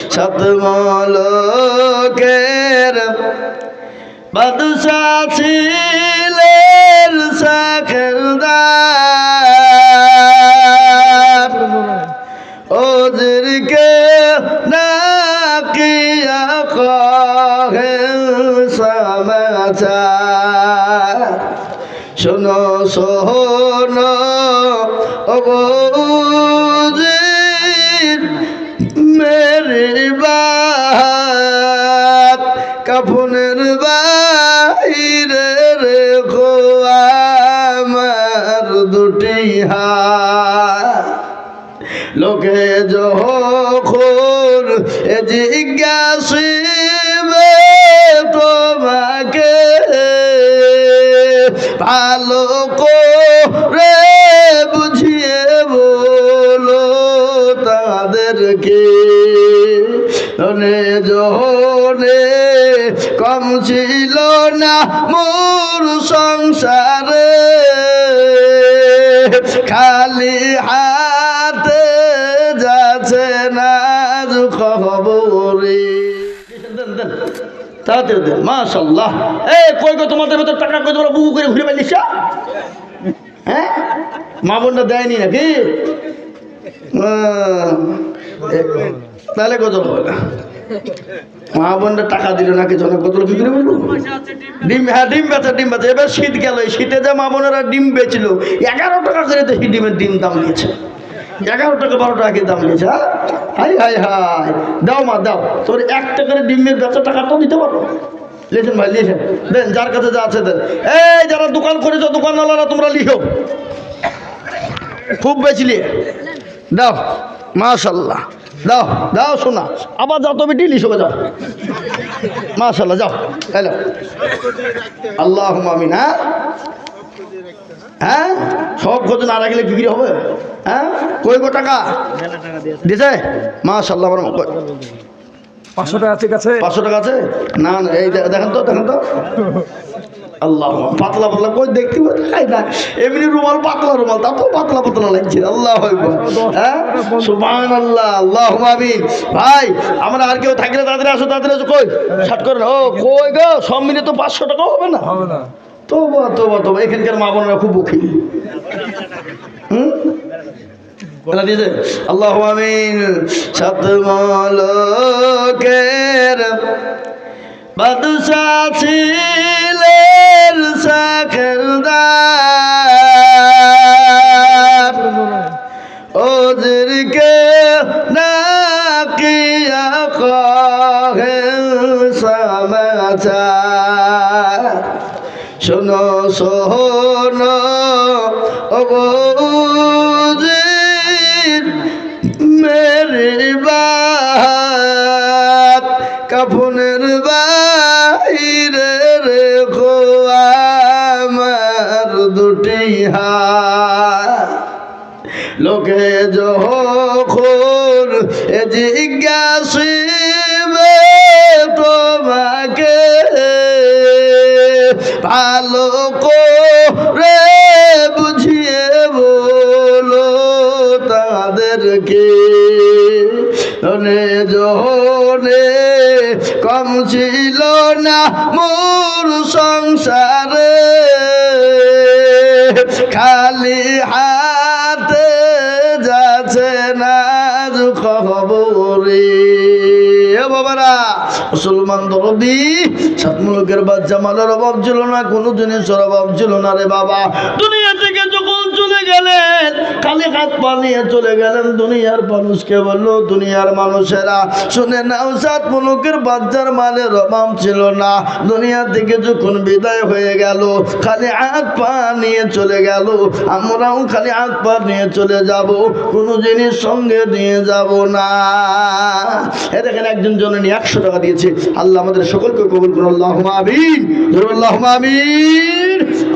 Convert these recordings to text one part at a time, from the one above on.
সতমলকের বাদশা ছিলেন সাখেরদার। ওদেরকে নাকিয়া কহে সমাচার। শোনো সোহনো অবুজির মেরি বাত কাফনের বাইরে রেখো আমার দুটি হাত লোকে যখন এ জিজ্ঞাসিবে তাদেরকে জহনে কম ছিল না মোর সংসারে। খালি হাতে যাচ্ছে না খবরে। তাড়াতাড়ি হ্যাঁ? মা বোনটা দেয়নি নাকি? তাহলে কত হবে? মা বোনটা টাকা দিল নাকি জনে কত কি করে ডিম হ্যাঁ ডিম বেচা ডিম বেচা। এবার শীত গেল। শীতে যে মা বোনেরা ডিম বেচল, এগারো টাকা করে দেখি ডিমের ডিম দাম নিয়েছে। এগারো টাকা, বারো টাকা করে দাম নিয়েছে। হ্যাঁ? হাই হাই হাই। দাও মা, দাও। তোর এক টাকার ডিমের বেচা টাকা তো দিতে পারো। লিখেন ভাই, লিখেন। দেন, যার কাছে যা আছে দেন। এই যারা দোকান করেছ, দোকানওয়ালারা তোমরা লিখো। খুব বেচলি দাও মাশাল্লাহ দাও দাও শোনা আবার যাও তবে ডিলি সবে যাও। মাশাল্লাহ যাও হ্যালো আল্লাহ আমিন হ্যাঁ? হ্যাঁ? সব খোঁজ না রাখলে বিক্রি হবে? হ্যাঁ? কই গো টাকা? দিছে? মাশাল্লাহ আমার কই- পাঁচশো টাকা ঠিক আছে পাঁচশো টাকা আছে? না না এই দেখেন তো দেখেন তো। আল্লাহ পাতলা পাতলা কই দেখতে পাই? না এমনি রুমাল পাতলা রুমাল তা তো পাতলা পাতলা লাগছে আল্লাহ হ্যাঁ? সুবহান আল্লাহ আল্লাহ আমিন। ভাই আমরা আর কেউ থাকলে তাদের আসো তাদের আসো কই? ষাট করে ও কই গো সব মিলে তো পাঁচশো টাকা হবে না? হবে না। তোবা তোবা তোবা এখানকার মা বোনেরা খুব উকিল হুম? আল্লাহ আমিন। সতমলকের বাদশা ছিলেন সাখেরদার ওদেরকে নাকিয়া কহে সমাচার শোনো সোহনো অবুজির লোকে যখন জিজ্ঞাসিবে তোমাকে ভালো করে বুঝিয়ে বলো তাদেরকে। জহনে কম ছিল না মোর সংসারে খালি হাতে যাচ্ছে না খবরে মুসলমান বাচ্চা অভাব ছিল না অভাব ছিল না রে বাবা। দুনিয়া গেলেন, খালি হাত পা নিয়ে চলে গেলেন। দুনিয়ার মানুষকে বলল, দুনিয়ার মানুষেরা, শুনে নাও সাত মুলুকের বাচ্চার মালের অভাব ছিল না। দুনিয়া থেকে যখন বিদায় হয়ে গেল, খালি হাত পা নিয়ে চলে গেল। আমরাও খালি হাত পা নিয়ে চলে যাব, কোনো জিনিস সঙ্গে নিয়ে যাব না। এ দেখেন, একজন জননী একশো টাকা দিয়েছে। আল্লাহ আমাদের সকলকে কবুল করুন। আল্লাহ আল্লাহ আমিন।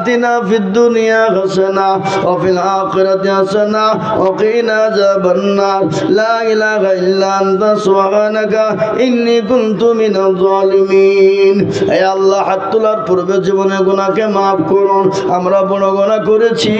آتنا في الدنيا হাসানা وفي الآخرة আখিরাতি হাসানা ওয়া النار. لا إله إلا أنت, سبحانك إني كنت من الظالمين. يا الله حتى আল্লাহ, হাত তোলার পূর্বে জীবনে গুনাহকে মাফ করুন। আমরা বড় গুনাহ করেছি।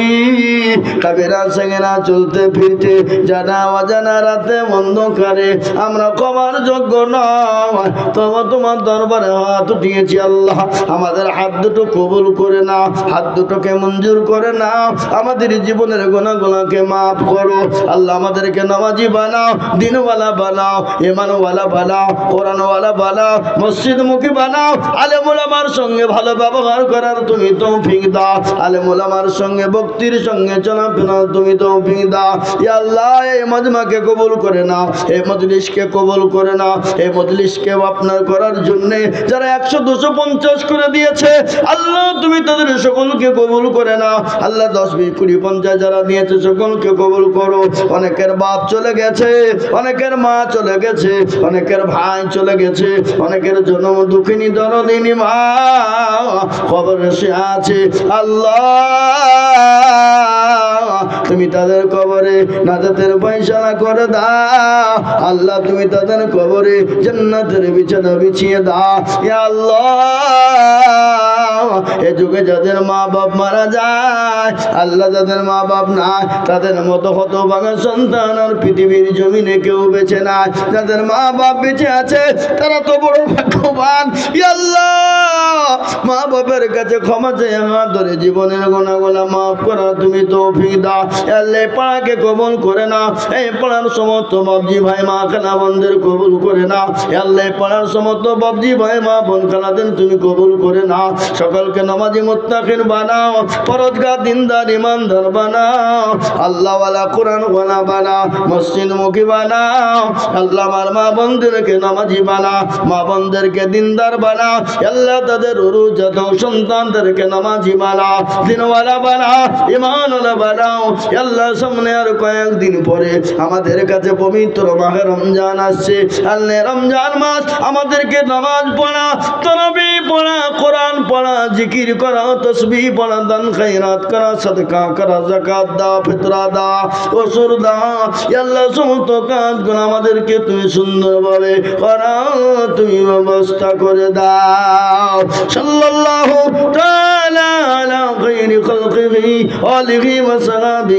কাবেরা সেঙ্গেরা চলতে ফিরতে জানা অজানা রাতে অন্ধকারে আমরা কমার যোগ্য নয়। তবে তোমার দরবারে হাত উঠিয়েছি আল্লাহ। আমাদের হাত দুটো কবুল করে না হাত দুটোকে মঞ্জুর করে নাও। আমাদের জীবনের গোনা গোনাকে মাফ করো। আল্লাহ আমাদেরকে নামাজি বানাও, দিনওয়ালা বানাও ইমানওয়ালা বানাও, কোরআনওয়ালা বানাও মসজিদ মুখী বানাও আলেমুলামার সঙ্গে ভালো ব্যবহার করার তুমি তৌফিক দাও। আলেমুলামার সঙ্গে ভক্তির সঙ্গে চলাফেরা তুমি তৌফিক দাও। ইয়া আল্লাহ, এই মজমাকে কবুল করে নাও, এই মজলিসকে কবুল করে নাও। এই মজলিসকে আপনার করার জন্যে যারা একশো, দুশো, পঞ্চাশ করে দিয়েছে, আল্লাহ তুমি তাদের সকলকে কবুল করে নাও। আল্লাহ দশ বিশ কুড়ি, পঞ্চাশ যারা নিয়েছে, সকলকে কবুল করো। অনেকের বাপ চলে গেছে, অনেকের মা চলে গেছে, অনেকের ভাই চলে গেছে, অনেকের জন্ম দুঃখিনী দরদিনী মা খবর সে আছে। আল্লাহ তুমি তাদের কবরে নাজাতের পয়সা করে দাও। আল্লাহ, তুমি তাদের কবরে জান্নাতের বিছানা বিছিয়ে দাও। ইয়া আল্লাহ, এ যুগে যাদের মা বাপ মারা যায়, আল্লাহ যাদের মা বাপ না তাদের মতো হত ভাঙা সন্তান আর পৃথিবীর জমিনে কেউ বেঁচে না যাদের মা বাপ বেঁচে আছে, তারা তো বড় ভাগ্যবান। আল্লাহ মা বাপের কাছে ক্ষমা চেয়ে হাত ধরে জীবনের গোনা গোনা মাফ করা তুমি তো দাও। এই পাড়াকে কবল করে না। এই পাড়ার সমস্ত বাবজি ভাই মা খানা বন্ধের কবুল করে না। এই পাড়ার সমস্ত বাবজি ভাই মা বোন খানাদের তুমি কবুল করে না। সকলকে নামাজি মুত্তাকিন বানাও পরজগা দিনদার ইমানদার বানাও, আল্লাহওয়ালা কোরআন ওয়ালা বানা মসজিদ মুখী বানাও আল্লাহ আমার মা বোনদেরকে নামাজি বানাও, মা বোনদেরকে দিনদার বানাও আল্লাহ তাদের উরু যত সন্তানদেরকে নামাজি বানাও, দিনওয়ালা বানা ইমানওয়ালা বানাও আল্লাহ সামনে আর কয়েকদিন পরে আমাদের কাছে পবিত্র মাহে রমজান আসছে। আল্লাহ, রমজান মাস আমাদেরকে নামাজ পড়া, তরবি পড়া, কোরআন পড়া, জিকির করা তসবি পড়া, দান খাইরাত করা, সদকা করা জাকাত দা, ফিতরা দা, ওসুর দা। আল্লাহ, সমস্ত কাজগুলো আমাদেরকে তুমি সুন্দরভাবে করা, তুমি ব্যবস্থা করে দাও। সাল্লাল্লাহু তাআলা আলা খাইরি খালকিহি, আলিহি ওয়া সাহাবিহি